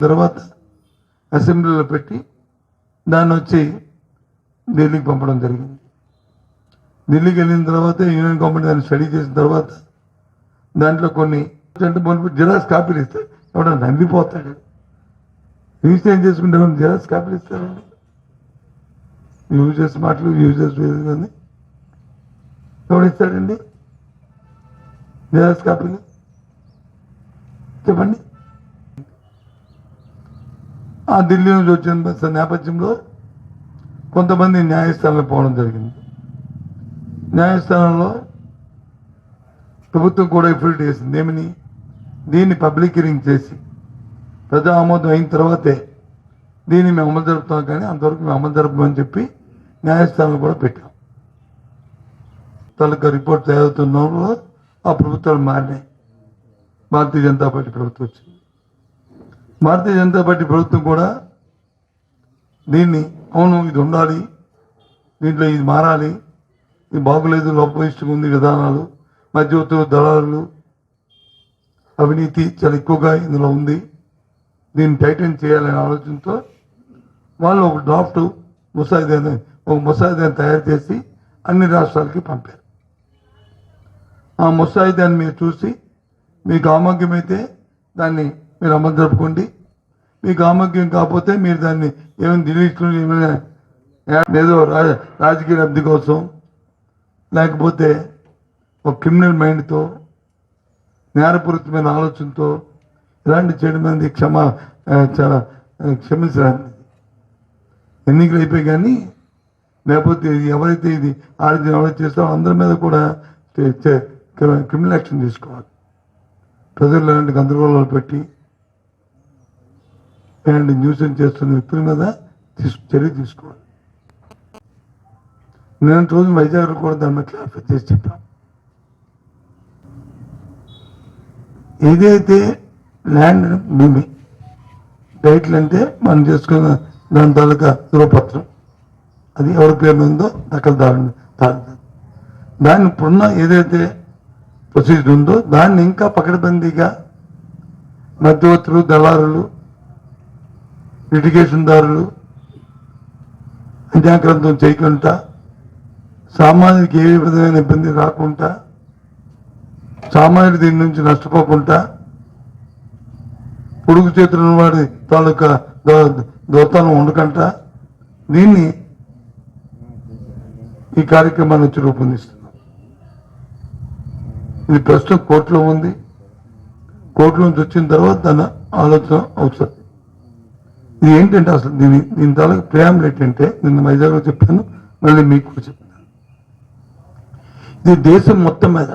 తర్వాత అసెంబ్లీలో పెట్టి దాన్ని వచ్చి ఢిల్లీకి పంపడం జరిగింది. ఢిల్లీకి వెళ్ళిన తర్వాత యూనియన్ గవర్నమెంట్ దాన్ని స్టడీ చేసిన తర్వాత దాంట్లో కొన్ని అంటే జిరాక్స్ కాపీలు ఇస్తారు ఎవడన్నా నమ్మిపోతాడు. రిజిస్టర్ చేసుకుంటే జిరాక్స్ కాపీలు ఇస్తారండి యూజెస్ మాటలు యూజెస్ వేరు కానీ ఎవడు ఇస్తాడండి? జిరాక్స్ కాపీలు? చెప్పండి. ఆ ఢిల్లీ నుంచి వచ్చిన నేపథ్యంలో కొంతమంది న్యాయస్థానంలో పోవడం జరిగింది. న్యాయస్థానంలో ప్రభుత్వం కూడా ఎఫిల్ట్ చేసింది. ఏమని? దీన్ని పబ్లిక్ హీరింగ్ చేసి ప్రజా ఆమోదం అయిన తర్వాతే దీన్ని మేము అమలు జరుపుతాం కానీ అంతవరకు మేము అమలు జరపమని చెప్పి న్యాయస్థానం కూడా పెట్టాం. తాలూకా రిపోర్ట్ తయారవుతున్నప్పుడు ఆ ప్రభుత్వాలు మారినాయి. భారతీయ జనతా పార్టీ ప్రభుత్వం వచ్చింది. భారతీయ జనతా పార్టీ ప్రభుత్వం కూడా దీన్ని అవును ఇది ఉండాలి దీంట్లో ఇది మారాలి ఇది బాగులేదు లోపయిష్టంగా ఉంది విధానాలు మధ్యవర్తులు దళారులు అవినీతి చాలా ఎక్కువగా ఇందులో ఉంది. దీన్ని టైటన్ చేయాలనే ఆలోచనతో వాళ్ళు ఒక డ్రాఫ్ట్ ముసాయిదాన్ని ఒక ముసాయిదాన్ని తయారు చేసి అన్ని రాష్ట్రాలకి పంపారు. ఆ ముసాయిదాన్ని మీరు చూసి మీకు ఆమోగ్యమైతే దాన్ని మీరు అమలు జరుపుకోండి. మీకు ఆమోగ్యం కాకపోతే మీరు దాన్ని ఏమైనా దిలీచుకుని ఏమైనా ఏదో రాజకీయ లబ్ధి కోసం లేకపోతే ఒక క్రిమినల్ మైండ్తో నేరపూరితమైన ఆలోచనతో ఇలాంటి చేయడం అనేది క్షమ చాలా ఆ, క్షమించరాని ఎన్నికలు అయిపోయి కానీ లేకపోతే ఇది ఎవరైతే ఇది ఆలోచన ఎవరైతే చేస్తారో అందరి మీద కూడా క్రిమినల్ యాక్షన్ తీసుకోవాలి. ప్రజలు ఇలాంటి గందరగోళాలు పెట్టి ఇలాంటి న్యూసెన్స్ చేస్తున్న వ్యక్తుల మీద చర్య తీసుకోవాలి. నేను రోజు వైజాగ్లో కూడా దాని మీద క్లారిఫై చేసి చెప్పాం. ఏదైతే ల్యాండ్ భూమి టైటిల్ అంటే మనం చేసుకున్న దాని తాలూకా ధృవపత్రం అది ఎవరి పేరు ఉందో దఖలుదారు దాన్ని ఇప్పుడున్న ఏదైతే ప్రొసీజర్ ఉందో దాన్ని ఇంకా పకడ్బందీగా మధ్యవర్తులు దళారులు లిటిగేషన్దారులు అజాగ్రత్తం చేయకుండా సామాన్యుడికి ఏ విధమైన ఇబ్బంది రాకుండా సామాన్యుడు దీని నుంచి నష్టపోకుండా పొడుగు చేతుల వాడి తాలూకా దో- ఉండకుండా దీన్ని ఈ కార్యక్రమాన్ని వచ్చి రూపొందిస్తున్నాం ఇది ప్రస్తుతం కోర్టులో ఉంది. కోర్టులోంచి వచ్చిన తర్వాత దాని ఆలోచన అవసరం. ఇది ఏంటంటే అసలు దీని దీని తాలూకు ప్రేమలు ఏంటంటే నిన్న వైజాగ్లో చెప్పాను మళ్ళీ మీకు కూడా చెప్తాను ఇది దేశం మొత్తం మీద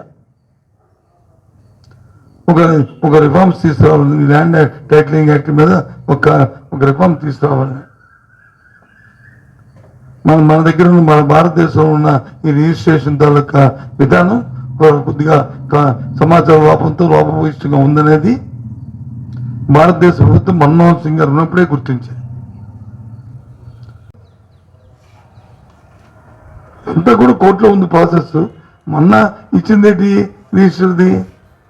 ఒక ఒక రిఫార్మ్స్ తీసుకురావాలని ల్యాండ్ టైటిలింగ్ యాక్ట్ మీద ఒక ఒక రిఫార్మ్ తీసుకురావాలని. మన మన దగ్గర ఉన్న మన భారతదేశంలో ఉన్న ఈ రిజిస్ట్రేషన్ తాలూకా విధానం కొద్దిగా సమాచార లోపంతో లోపభూయిష్టంగా ఉందనేది భారతదేశ ప్రభుత్వం మన్మోహన్ సింగ్ గారు ఉన్నప్పుడే గుర్తించారు. అంతా కూడా కోర్టులో ఉంది ప్రాసెస్. మొన్న ఇచ్చిందేటి? రిజిస్టర్ది.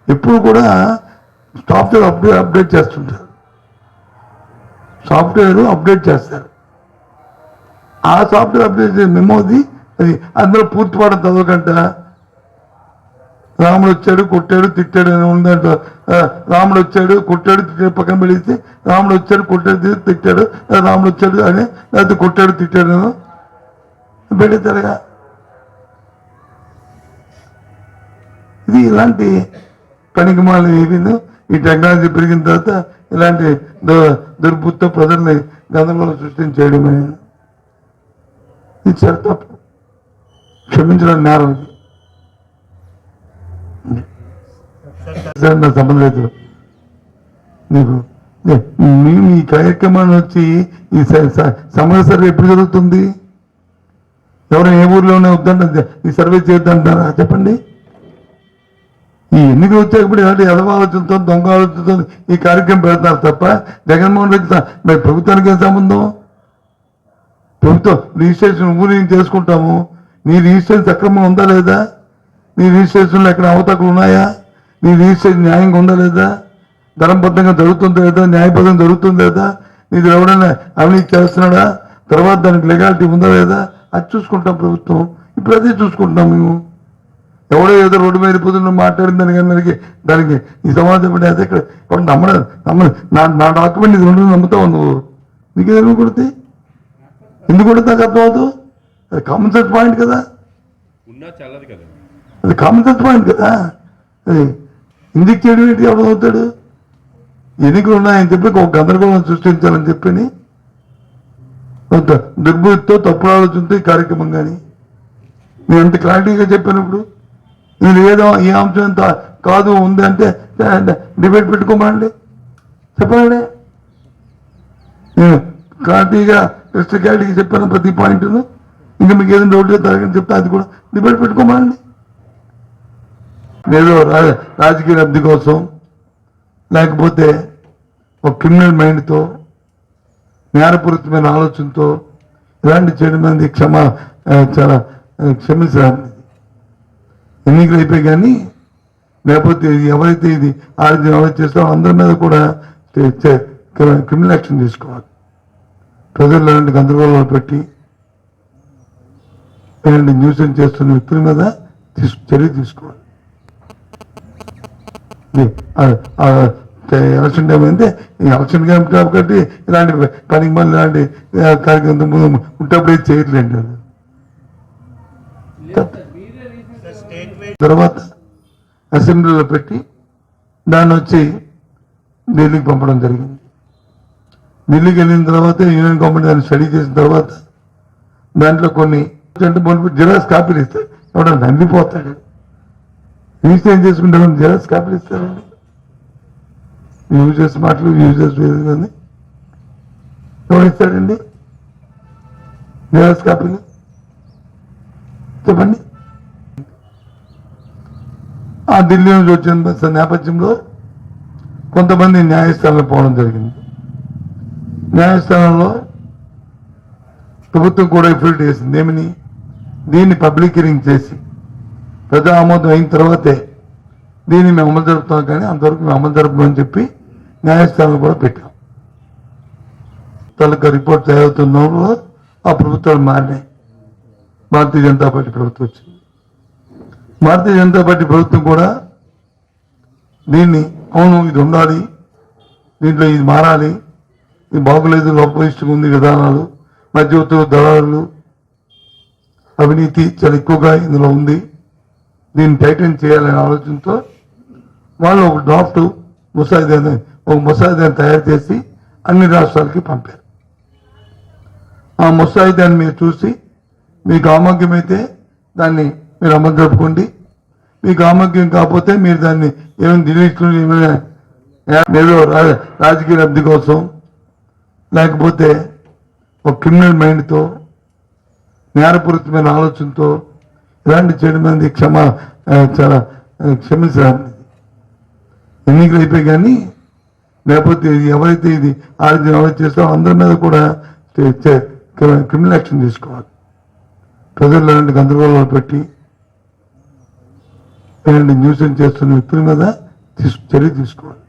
ఎప్పుడు కూడా సాఫ్ట్వేర్ అప్డేట్ అప్డేట్ చేస్తుంటారు. సాఫ్ట్వేర్ అప్డేట్ చేస్తారు. ఆ సాఫ్ట్వేర్ అప్డేట్ చేసే మెమోది అది అందులో పూర్తి పాఠం రాముడు వచ్చాడు కొట్టాడు తిట్టాడు అని ఉందంట రాముడు వచ్చాడు కొట్టాడు తిట్టాడు పక్కన పెడితే రాముడు వచ్చాడు కొట్టాడు తిట్టాడు రాముడు వచ్చాడు అని లేకపోతే కొట్టాడు తిట్టాడు అని పెడతారుగా ఇది ఇలాంటి పనికి మాల ఏవిను ఈ టెక్నాలజీ పెరిగిన తర్వాత ఇలాంటి దు- ప్రజల్ని గందరగోళం సృష్టించేయడమే. ఇది చాలా తప్పు క్షమించడం నేరం ఇది నా సంబంధం లేదు నీకు మేము ఈ కార్యక్రమాన్ని వచ్చి ఈ స- స- సర్వే ఎప్పుడు జరుగుతుంది? ఎవరైనా ఏ ఊర్లోనే వద్దంటే ఈ సర్వే చేద్దంటారా చెప్పండి. ఈ ఎన్నికలు వచ్చేటప్పుడు ఇలాంటి ఎదవ ఆలోచనతో దొంగ ఆలోచనతో ఈ కార్యక్రమం పెడతారు తప్ప జగన్మోహన్ రెడ్డి మరి ప్రభుత్వానికి ఏం సంబంధం? ప్రభుత్వం రిజిస్ట్రేషన్ ఊరి నేను చేసుకుంటాము? నీ రిజిస్ట్రేషన్ సక్రమం ఉందా లేదా? నీ రిజిస్ట్రేషన్లో ఎక్కడ అవతకులు ఉన్నాయా? నీ రిజిస్ట్రేషన్ న్యాయంగా ఉందా లేదా ధర్మబద్ధంగా జరుగుతుందో లేదా? న్యాయబద్ధంగా జరుగుతుందో లేదా? నీది ఎవడైనా అవినీతి చేస్తున్నాడా? తర్వాత దానికి లెగాలిటీ ఉందా లేదా? అది చూసుకుంటాం ప్రభుత్వం. ఇప్పుడు అదే చూసుకుంటున్నాం మేము. ఎవడో ఏదో రోడ్డు మీద పోతున్న మాట్లాడిన దానికి దానికి దానికి ఈ సమాజం పడి అదే ఇక్కడ. నమ్మడ నమ్మ నా నా డాక్యుమెంట్ ఇది రెండు నమ్ముతావు నువ్వు. నీకు ఎందుకు కొడితే? ఎందుకు కొడితే నాకు అర్థమవుతుంది అది కామన్ సెన్స్ పాయింట్ కదా. అది కామన్ సెన్స్ పాయింట్ కదా. అది ఇందుకు చెడు ఏంటి? ఎవడు అవుతాడు ఎన్నికలు ఉన్నాయని చెప్పి ఒక గందరగోళం సృష్టించాలని చెప్పి కొంత దుర్బుద్ధితో తప్పుడు ఆలోచనతో ఈ కార్యక్రమం కానీ. నేను అంత క్లారిటీగా చెప్పినప్పుడు నేను ఏదో ఈ అంశం ఎంత కాదు ఉంది అంటే డిబేట్ పెట్టుకోమండి. చెప్పండి. నేను క్లారిటీగా క్రిస్టల్ క్లారిటీగా చెప్పాను ప్రతి పాయింట్ను. ఇంకా మీకు ఏదైనా డౌట్ తరగని చెప్తే అది కూడా డిబేట్ పెట్టుకోమండి. ఏదో రాజకీయ లబ్ధి కోసం లేకపోతే ఒక క్రిమినల్ మైండ్తో నేరపూరితమైన ఆలోచనతో ఇలాంటి చేయడం మంది క్షమ చాలా క్షమించడానికి ఎన్నికలు అయిపోయి కానీ లేకపోతే ఇది ఎవరైతే ఇది ఆరోగ్యం ఎవరైతే చేస్తారో అందరి మీద కూడా క్రిమినల్ యాక్షన్ తీసుకోవాలి. ప్రజలు ఇలాంటి గందరగోళాలు పెట్టి ఇలాంటి న్యూసెన్స్ చేస్తున్న వ్యక్తుల మీద తీసు చర్య తీసుకోవాలి. ఎలక్షన్ టైం అయితే ఈ ఎలక్షన్ క్యాంప్ కాబట్టి ఇలాంటి పనికి మళ్ళీ ఇలాంటి కార్యక్రమం ముందు ఉంటప్పుడు చేయట్లేదు అది. తర్వాత అసెంబ్లీలో పెట్టి దాన్ని వచ్చి ఢిల్లీకి పంపడం జరిగింది ఢిల్లీకి వెళ్ళిన తర్వాత యూనియన్ గవర్నమెంట్ దాన్ని స్టడీ చేసిన తర్వాత దాంట్లో కొన్ని అంటే జిరాక్స్ కాపీలు ఇస్తే ఎవడన్నా నమ్మిపోతాడు రిజిస్టర్ ఏం చేసుకుంటారు? జిరాక్స్ కాపీలు ఇస్తారండి యూజర్స్ మాటలు యూజర్స్ వేరు కానీ ఎవరు ఇస్తారండి జిరాక్స్ కాపీలు. చెప్పండి. ఆ ఢిల్లీ నుంచి వచ్చిన నేపథ్యంలో కొంతమంది న్యాయస్థానంలో పోవడం జరిగింది. న్యాయస్థానంలో ప్రభుత్వం కూడా ఎఫిల్ట్ చేసింది. ఏమని? దీన్ని పబ్లిక్ హియరింగ్ చేసి ప్రజా ఆమోదం అయిన తర్వాతే దీన్ని మేము అమలు జరుపుతాం కానీ అంతవరకు మేము అమలు జరుపుతామని చెప్పి న్యాయస్థానం కూడా పెట్టాం. తాలూకా రిపోర్ట్ తయారవుతున్నప్పుడు ఆ ప్రభుత్వాలు మారినాయి. భారతీయ జనతా పార్టీ ప్రభుత్వం వచ్చింది. భారతీయ జనతా పార్టీ ప్రభుత్వం కూడా దీన్ని అవును ఇది ఉండాలి దీంట్లో ఇది మారాలి ఇది బాగులేదు లోపలిష్టంగా ఉంది విధానాలు మధ్యవర్తులు దళారులు అవినీతి చాలా ఎక్కువగా ఇందులో ఉంది. దీన్ని టైటన్ చేయాలనే ఆలోచనతో వాళ్ళు ఒక డ్రాఫ్ట్ ముసాయిదాన్ని ఒక ముసాయిదాన్ని తయారు చేసి అన్ని రాష్ట్రాలకి పంపారు. ఆ ముసాయిదాన్ని మీరు చూసి మీకు ఆమోగ్యమైతే దాన్ని మీరు అమలు జరుపుకోండి. మీకు ఆమోగ్యం కాకపోతే మీరు దాన్ని ఏమైనా డిలీట్ ఏమైనా ఏదో రాజకీయ లబ్ధి కోసం లేకపోతే ఒక క్రిమినల్ మైండ్తో నేరపూరితమైన ఆలోచనతో ఇలాంటి చేయడం అనేది క్షమ చాలా క్షమించాలి ఎన్నికలు అయిపోయి కానీ లేకపోతే ఇది ఎవరైతే ఇది ఆరోగ్యం ఎవరైతే చేస్తారో అందరి మీద కూడా క్రిమినల్ యాక్షన్ తీసుకోవాలి. ప్రజలు ఇలాంటి గందరగోళాలు పెట్టి ఇలాంటి న్యూస్ చేస్తున్న వ్యక్తుల మీద తీసు చర్య తీసుకోవాలి.